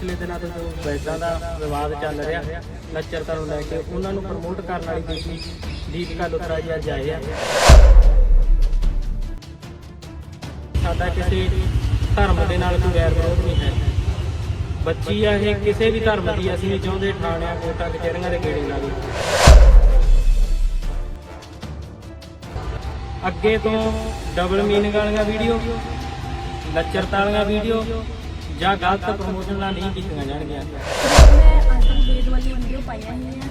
ਪਿਛਲੇ ਦਿਨਾਂ ਤੋਂ ਜੋ ਵੈਦਾਂ ਦਾ ਵਿਵਾਦ ਚੱਲ ਰਿਹਾ ਲੱਚਰਤਾ ਨੂੰ ਲੈ ਕੇ ਉਹਨਾਂ ਨੂੰ ਪ੍ਰਮੋਟ ਕਰਨ ਵਾਲੀ ਬੀਬੀ ਦੀਪਿਕਾ ਲੁਥਰਾ ਜੀ ਅੱਜ ਆਏ ਆ। ਸਾਡਾ ਕਿਸੇ ਧਰਮ ਦੇ ਨਾਲ ਕੋਈ ਵੈਰ ਵਿਰੋਧ ਨਹੀਂ ਹੈ। ਬੱਚੀ ਆ ਇਹ, ਕਿਸੇ ਵੀ ਧਰਮ ਦੀ, ਅਸੀਂ ਨਹੀਂ ਚਾਹੁੰਦੇ ਥਾਣਿਆਂ ਕੋਟਾਂ, ਕਚਹਿਰੀਆਂ ਦੇ ਗੇੜੇ ਲਾਵੇ ਅੱਗੇ ਤੋਂ ਡਬਲ ਮੀਨਿੰਗ ਵਾਲੀਆਂ ਵੀਡੀਓ ਲੱਚਰਤਾ ਵਾਲੀਆਂ ਵੀਡੀਓ ਜਾਂ ਗਲਤ ਪ੍ਰਮੋਸ਼ਨਾਂ ਨਹੀਂ ਕੀਤੀਆਂ ਜਾਣਗੀਆਂ। ਮੈਂ ਅੱਜ ਤੱਕ ਵਾਲੀ ਵੀਡੀਓ ਪਾਈਆਂ ਹੀ ਆ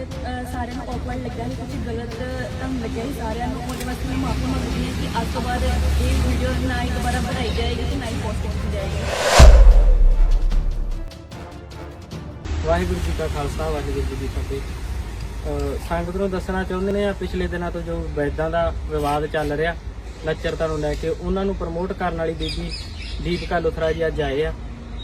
ਅ, ਸਾਰਿਆਂ ਨੂੰ ਔਕਵਰਡ ਲੱਗਾ ਸੀ ਕੁਝ ਗਲਤ ਤੁਹਾਨੂੰ ਲੱਗਿਆ ਸੀ ਸਾਰਿਆਂ ਨੂੰ ਉਹਦੇ ਵਾਸਤੇ ਮੈਂ ਮਾਫੀ ਮੰਗਦੀ ਹਾਂ ਕਿ ਅੱਜ ਤੋਂ ਬਾਅਦ ਇਹ ਵੀਡੀਓ ਨਾ ਹੀ ਦੁਬਾਰਾ ਬਣਾਈ ਜਾਏਗੀ ਤੇ ਨਾ ਹੀ ਪੋਸਟ ਕੀਤੀ ਜਾਏਗੀ। ਵਾਹਿਗੁਰੂ ਜੀ ਕਾ ਖਾਲਸਾ ਵਾਹਿਗੁਰੂ ਜੀ ਕੀ ਫਤਿਹ। ਸੰਗਤ ਨੂੰ ਦੱਸਣਾ ਚਾਹੁੰਦੇ ਨੇ ਆ ਪਿਛਲੇ ਦਿਨਾਂ ਤੋਂ ਜੋ ਵੈਦਾਂ ਦਾ ਵਿਵਾਦ ਚੱਲ ਰਿਹਾ ਲੱਚਰਤਾ ਨੂੰ ਲੈ ਕੇ ਉਹਨਾਂ ਨੂੰ ਪ੍ਰਮੋਟ ਕਰਨ ਵਾਲੀ ਬੀਬੀ ਦੀਪਿਕਾ ਲੁਥਰਾ ਜੀ ਅੱਜ ਆਏ ਆ।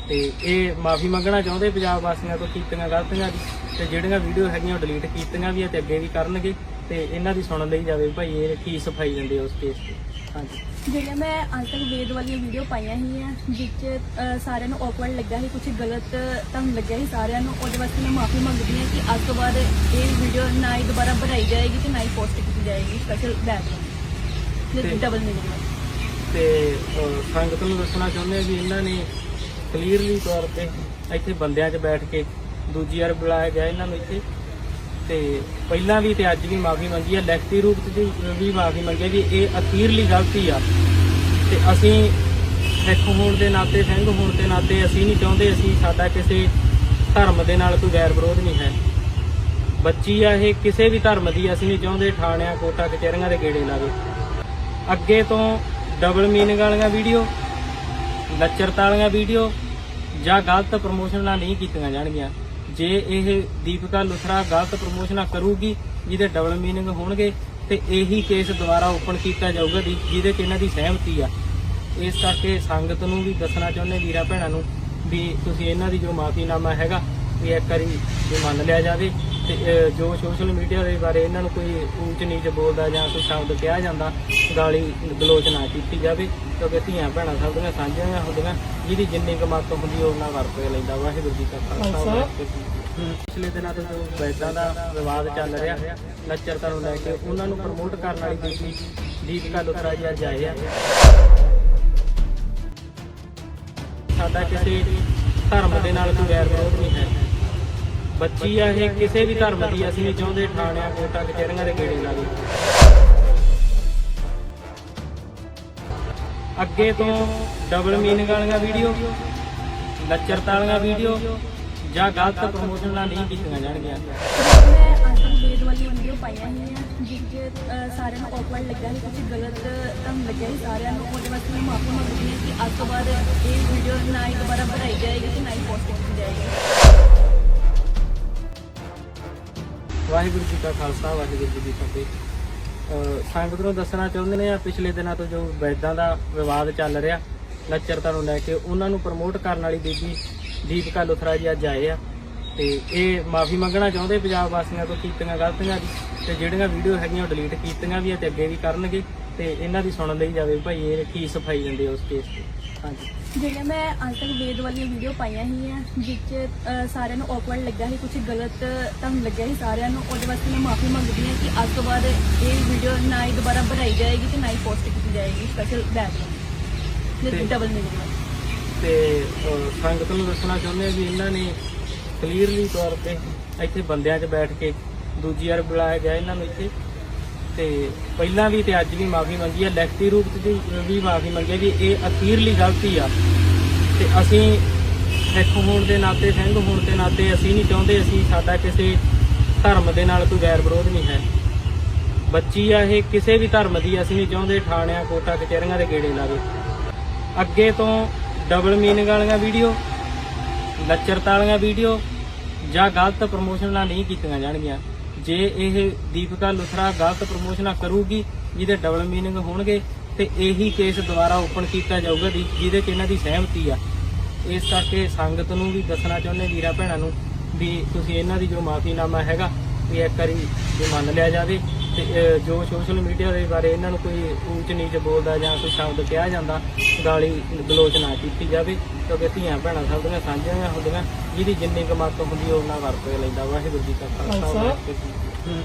ਤੇ ਇਹ ਮਾਫੀ ਮੰਗਣਾ ਚਾਹੁੰਦੇ ਪੰਜਾਬ ਵਾਸੀਆਂ ਤੋਂ ਕੀਤੀਆਂ ਗਲਤੀਆਂ ਦੀ। ਤੇ ਜਿਹੜੀਆਂ ਵੀਡੀਓ ਹੈਗੀਆਂ ਉਹ ਡਿਲੀਟ ਕੀਤੀਆਂ ਵੀ ਆ ਤੇ ਅੱਗੇ ਵੀ ਕਰਨਗੇ। ਤੇ ਇਹਨਾਂ ਦੀ ਸੁਣ ਲਈ ਜਾਵੇ ਭਾਈ ਇਹ ਕੀ ਸਫ਼ਾਈ ਦਿੰਦੇ ਉਸ ਕੇਸ ਤੇ? ਹਾਂਜੀ। ਜਿਹੜੀਆਂ ਮੈਂ ਅੱਜ ਤੱਕ ਵੇਦ ਵਾਲੀਆਂ ਵੀਡੀਓ ਪਾਈਆਂ ਹੀ ਆ ਜਿਸ 'ਚ ਅ, ਸਾਰਿਆਂ ਨੂੰ ਔਕਵਰਡ ਲੱਗਾ ਸੀ ਕੁਝ ਗਲਤ ਤੁਹਾਨੂੰ ਲੱਗਿਆ ਸੀ ਸਾਰਿਆਂ ਨੂੰ ਉਹਦੇ ਵਾਸਤੇ ਮੈਂ ਮਾਫੀ ਮੰਗਦੀ ਹਾਂ ਕਿ ਅੱਜ ਤੋਂ ਬਾਅਦ ਇਹ ਵੀਡੀਓ ਨਾ ਹੀ ਦੁਬਾਰਾ ਬਣਾਈ ਜਾਏਗੀ ਤੇ ਨਾ ਹੀ ਪੋਸਟ ਕੀਤੀ ਜਾਏਗੀ ਸਪੈਸ਼ਲ ਤੇ- ਡਬਲ ਮੀਨਿੰਗ ਤੇ ਸੰਗਤ ਨੂੰ ਦੱਸਣਾ ਚਾਹੁੰਦੇ ਆ ਵੀ ਇਹਨਾਂ ਨੇ ਕਲੀਅਰਲੀ ਤੌਰ ਤੇ ਇੱਥੇ ਬੰਦਿਆਂ 'ਚ ਬੈਠ ਕੇ ਦੂਜੀ ਵਾਰ ਬੁਲਾਇਆ ਗਿਆ ਇਹਨਾਂ ਨੂੰ ਇੱਥੇ। ਤੇ ਪਹਿਲਾਂ ਵੀ ਤੇ ਅੱਜ ਵੀ ਮਾਫੀ ਮੰਗੀ ਆ, ਲਿਖਤੀ ਰੂਪ 'ਚ ਵੀ- ਮਾਫੀ ਮੰਗੀ ਵੀ ਇਹ ਅਖੀਰਲੀ ਗਲਤੀ ਆ। ਤੇ ਅਸੀਂ ਸਿੱਖ ਹੋਣ ਦੇ ਨਾਤੇ, ਸਿੰਘ ਹੋਣ ਦੇ ਨਾਤੇ ਅਸੀਂ ਨਹੀਂ ਚਾਹੁੰਦੇ, ਅਸੀਂ ਸਾਡਾ ਕਿਸੇ ਧਰਮ ਦੇ ਨਾਲ ਕੋਈ ਗੈਰ ਵਿਰੋਧ ਨਹੀਂ ਹੈ। ਬੱਚੀ ਆ ਇਹ, ਕਿਸੇ ਵੀ ਧਰਮ ਦੀ ਅਸੀਂ ਨਹੀਂ ਚਾਹੁੰਦੇ, ਠਾਣਿਆਂ, ਕੋਟਾਂ, ਕਚਹਿਰੀਆਂ ਦੇ ਗੇੜੇ ਲਾਵੇ। ਅੱਗੇ ਤੋਂ ਡਬਲ ਮੀਨਿੰਗ ਵਾਲੀਆਂ ਵੀਡੀਓ ਲੱਚਰਤਾ ਵਾਲੀਆਂ ਵੀਡੀਓ ਜਾਂ ਗਲਤ ਪ੍ਰਮੋਸ਼ਨਾਂ ਨਹੀਂ ਕੀਤੀਆਂ ਜਾਣਗੀਆਂ। ਜੇ ਇਹ ਦੀਪਿਕਾ ਲੁਥਰਾ ਗਲਤ ਪ੍ਰਮੋਸ਼ਨਾਂ ਕਰੂਗੀ, ਜਿਹਦੇ ਡਬਲ ਮੀਨਿੰਗ ਹੋਣਗੇ, ਤੇ ਇਹੀ ਕੇਸ ਦੁਬਾਰਾ ਓਪਨ ਕੀਤਾ ਜਾਊਗਾ ਦੀ- ਜਿਹਦੇ 'ਚ ਇਹਨਾਂ ਦੀ ਸਹਿਮਤੀ ਆ। ਇਸ ਕਰਕੇ ਸੰਗਤ ਨੂੰ ਵੀ ਦੱਸਣਾ ਚਾਹੁੰਦੇ ਵੀਰਾ ਭੈਣਾਂ ਨੂੰ ਵੀ ਤੁਸੀਂ ਇਹਨਾਂ ਦੀ ਜੋ ਮਾਫੀਨਾਮਾ ਹੈਗਾ ਵੀ ਇੱਕ ਵਾਰੀ ਜੇ ਮੰਨ ਲਿਆ ਜਾਵੇ। ਤੇ ਅਹ, ਜੋ ਸੋਸ਼ਲ ਮੀਡੀਆ ਦੇ ਬਾਰੇ ਇਹਨਾਂ ਨੂੰ ਕੋਈ ਊਚ ਨੀਚ ਬੋਲਦਾ ਜਾਂ ਕੋਈ ਸ਼ਬਦ ਕਿਹਾ ਜਾਂਦਾ ਗਾਲੀ ਗਲੋਚ ਨਾ ਕੀਤੀ ਜਾਵੇ ਕਿਉਂਕਿ ਧੀਆਂ ਭੈਣਾਂ ਸਭ ਦੀਆਂ ਸਾਂਝੀਆਂ ਹੁੰਦੀਆਂ ਜਿਹਦੀ ਜਿੰਨੀ ਕਮਾਤ ਹੁੰਦੀ ਉਹ ਉਹਨਾਂ ਵਰਤ ਕੇ ਲੈਂਦਾ ਵਾਹਿਗੁਰੂ ਜੀ ਕਾ ਖਾਲਸਾ ਵਾਹਿਗੁਰੂ ਜੀ ਕੀ ਫਤਿਹ। ਪਿਛਲੇ ਦਿਨਾਂ ਤੋਂ ਜੋ ਦਾ ਵਿਵਾਦ ਚੱਲ ਰਿਹਾ ਲੱਚਰਤਾ ਨੂੰ ਲੈ ਕੇ ਉਹਨਾਂ ਨੂੰ ਪ੍ਰਮੋਟ ਕਰਨ ਵਾਲੀ ਬੀਬੀ ਦੀਪਿਕਾ ਲੁਥਰਾ ਜੀ ਅੱਜ ਆਏ ਆ। ਸਾਡਾ ਕਿਸੇ ਧਰਮ ਦੇ ਨਾਲ ਕੋਈ ਵੈਰ ਵਿਰੋਧ ਨਹੀਂ ਹੈ। ਬੱਚੀ ਆ ਇਹ ਕਿਸੇ ਵੀ ਧਰਮ ਦੀ ਅਸੀਂ ਨਹੀਂ ਚਾਹੁੰਦੇ ਥਾਣਿਆਂ ਕੋਟਾਂ ਕਚਹਿਰੀਆਂ ਦੇ ਗੇੜੇ ਲਾਵੇ ਅੱਗੇ ਤੋਂ ਡਬਲ ਮੀਨਿੰਗ ਵਾਲੀਆਂ ਵੀਡੀਓ ਲੱਚਰਤਾ ਵਾਲੀਆਂ ਵੀਡੀਓ ਜਾਂ ਗਲਤ ਪ੍ਰਮੋਸ਼ਨਾਂ ਨਹੀਂ ਕੀਤੀਆਂ ਜਾਣਗੀਆਂ। ਮੈਂ ਅੱਜ ਤੱਕ ਵੇਦ ਵਾਲੀ ਵੀਡੀਓ ਪਾਈਆਂ ਹੀ ਆ ਜਿਸ 'ਚ ਅ, ਸਾਰਿਆਂ ਨੂੰ ਔਕਵਰਡ ਲੱਗਾ ਸੀ ਕੁਝ ਗਲਤ ਤੁਹਾਨੂੰ ਲੱਗਿਆ ਸੀ ਸਾਰਿਆਂ ਨੂੰ ਉਹਦੇ ਵਾਸਤੇ ਮੈਂ ਮਾਫੀ ਮੰਗਦੀ ਹਾਂ ਕਿ ਅੱਜ ਤੋਂ ਬਾਅਦ ਇਹ ਵੀਡੀਓ ਨਾ ਹੀ ਦੁਬਾਰਾ ਬਣਾਈ ਜਾਏਗੀ ਤੇ ਨਾ ਹੀ ਪੋਸਟ ਕੀਤੀ ਜਾਏਗੀ। ਵਾਹਿਗੁਰੂ ਜੀ ਕਾ ਖਾਲਸਾ, ਵਾਹਿਗੁਰੂ ਜੀ ਕੀ ਫਤਿਹ। ਸੰਗਤ ਨੂੰ ਦੱਸਣਾ ਚਾਹੁੰਦੇ ਨੇ ਆ, ਪਿਛਲੇ ਦਿਨਾਂ ਤੋਂ ਜੋ ਵੈਦਾਂ ਦਾ ਵਿਵਾਦ ਚੱਲ ਰਿਹਾ ਲੱਚਰਤਾ ਨੂੰ ਲੈ ਕੇ, ਉਹਨਾਂ ਨੂੰ ਪ੍ਰਮੋਟ ਕਰਨ ਵਾਲੀ ਬੀਬੀ ਦੀਪਿਕਾ ਲੁਥਰਾ ਜੀ ਅੱਜ ਆਏ ਆ। ਤੇ ਇਹ ਮਾਫੀ ਮੰਗਣਾ ਚਾਹੁੰਦੇ ਪੰਜਾਬ ਵਾਸੀਆਂ ਤੋਂ ਕੀਤੀਆਂ ਗਲਤੀਆਂ ਦੀ, ਤੇ ਜਿਹੜੀਆਂ ਵੀਡੀਓ ਹੈਗੀਆਂ ਉਹ ਡਿਲੀਟ ਕੀਤੀਆਂ ਵੀ ਆ ਤੇ ਅੱਗੇ ਵੀ ਕਰਨਗੇ। ਤੇ ਇਹਨਾਂ ਦੀ ਸੁਣ ਲਈ ਜਾਵੇ ਭਾਈ ਇਹ ਕੀ ਸਫ਼ਾਈ ਦਿੰਦੇ ਉਸ ਕੇਸ ਤੇ? ਹਾਂਜੀ। ਜਿਹੜੀਆਂ ਮੈਂ ਅੱਜ ਤੱਕ ਵੇਦ ਵਾਲੀਆਂ ਵੀਡੀਓ ਪਾਈਆਂ ਹੀ ਆ ਜਿਸ 'ਚ ਅ, ਸਾਰਿਆਂ ਨੂੰ ਔਕਵਰਡ ਲੱਗਾ ਸੀ ਕੁਝ ਗਲਤ ਤੁਹਾਨੂੰ ਲੱਗਿਆ ਸੀ ਸਾਰਿਆਂ ਨੂੰ ਉਹਦੇ ਵਾਸਤੇ ਮੈਂ ਮਾਫੀ ਮੰਗਦੀ ਹਾਂ ਕਿ ਅੱਜ ਤੋਂ ਬਾਅਦ ਇਹ ਵੀਡੀਓ ਨਾ ਹੀ ਦੁਬਾਰਾ ਬਣਾਈ ਜਾਏਗੀ ਤੇ ਨਾ ਹੀ ਪੋਸਟ ਕੀਤੀ ਜਾਏਗੀ ਸਪੈਸ਼ਲ ਬੈਕਗ੍ਰਾਉਂਡ ਤੇ- ਡਬਲ ਮੀਨਿੰਗ ਤੇ ਅਹ, ਸੰਗਤ ਨੂੰ ਦੱਸਣਾ ਚਾਹੁੰਦੇ ਆ ਵੀ ਇਹਨਾਂ ਨੇ ਕਲੀਅਰਲੀ ਤੌਰ ਤੇ ਇੱਥੇ ਬੰਦਿਆਂ 'ਚ ਬੈਠ ਕੇ ਦੂਜੀ ਵਾਰ ਬੁਲਾਇਆ ਗਿਆ ਇਹਨਾਂ ਨੂੰ ਇੱਥੇ ਤੇ ਪਹਿਲਾਂ ਵੀ ਤੇ ਅੱਜ ਵੀ ਮਾਫੀ ਮੰਗੀ ਹੈ ਲਿਖਤੀ ਰੂਪ 'ਚ ਵੀ- ਮਾਫੀ ਮੰਗੀ ਆ ਵੀ ਇਹ ਅਖੀਰਲੀ ਗਲਤੀ ਆ। ਤੇ ਅਸੀਂ ਸਿੱਖ ਹੋਣ ਦੇ ਨਾਤੇ ਸਿੰਘ, ਹੋਣ ਦੇ ਨਾਤੇ ਅਸੀਂ ਨਹੀਂ ਚਾਹੁੰਦੇ, ਅਸੀਂ ਸਾਡਾ ਕਿਸੇ ਧਰਮ ਦੇ ਨਾਲ ਕੋਈ ਗੈਰ ਵਿਰੋਧ ਨਹੀਂ ਹੈ। ਬੱਚੀ ਆ ਇਹ, ਕਿਸੇ ਵੀ ਧਰਮ ਦੀ ਅਸੀਂ ਨਹੀਂ ਚਾਹੁੰਦੇ, ਠਾਣਿਆਂ, ਕੋਟਾਂ, ਕਚਹਿਰੀਆਂ ਦੇ ਗੇੜੇ ਲਾਵੇ ਅੱਗੇ ਤੋਂ ਡਬਲ ਮੀਨਿੰਗ ਵਾਲੀਆਂ ਵੀਡੀਓ ਲੱਚਰਤਾ ਵਾਲੀਆਂ ਵੀਡੀਓ ਜਾਂ ਗਲਤ ਪ੍ਰਮੋਸ਼ਨਾਂ ਨਹੀਂ ਕੀਤੀਆਂ ਜਾਣਗੀਆਂ। ਜੇ ਇਹ ਦੀਪਿਕਾ ਲੁਥਰਾ ਗਲਤ ਪ੍ਰਮੋਸ਼ਨਾਂ ਕਰੂਗੀ, ਜਿਹਦੇ ਡਬਲ ਮੀਨਿੰਗ ਹੋਣਗੇ, ਤੇ ਇਹੀ ਕੇਸ ਦੁਬਾਰਾ ਓਪਨ ਕੀਤਾ ਜਾਊਗਾ ਦੀ- ਜਿਹਦੇ 'ਚ ਇਹਨਾਂ ਦੀ ਸਹਿਮਤੀ ਆ। ਇਸ ਕਰਕੇ ਸੰਗਤ ਨੂੰ ਵੀ ਦੱਸਣਾ ਚਾਹੁੰਦੇ ਵੀਰਾ ਭੈਣਾਂ ਨੂੰ ਵੀ ਤੁਸੀਂ ਇਹਨਾਂ ਦੀ ਜੋ ਮਾਫੀਨਾਮਾ ਹੈਗਾ ਵੀ ਇੱਕ ਵਾਰੀ ਵੀ ਮੰਨ ਲਿਆ ਜਾਵੇ ਤੇ ਅਹ, ਜੋ ਸੋਸ਼ਲ ਮੀਡੀਆ ਦੇ ਬਾਰੇ ਇਹਨਾਂ ਨੂੰ ਕੋਈ ਊਚ ਨੀਚ ਬੋਲਦਾ ਜਾਂ ਕੋਈ ਸ਼ਬਦ ਕਿਹਾ ਜਾਂਦਾ ਗਾਲੀ ਗਲੋਚ ਨਾ ਕੀਤੀ ਜਾਵੇ ਕਿਉਂਕਿ ਧੀਆਂ ਭੈਣਾਂ ਸਭ ਦੀਆਂ ਸਾਂਝੀਆਂ ਹੁੰਦੀਆਂ ਜਿਹਦੀ ਜਿੰਨੀ ਕਮਾਤ ਹੁੰਦੀ ਉਹ ਉਹਨਾਂ ਵਰਤ ਲੈਂਦਾ ਵਾਹਿਗੁਰੂ ਜੀ ਕਾ ਖਾਲਸਾ ਵਾਹਿਗੁਰੂ ਜੀ ਕੀ ਫਤਿਹ।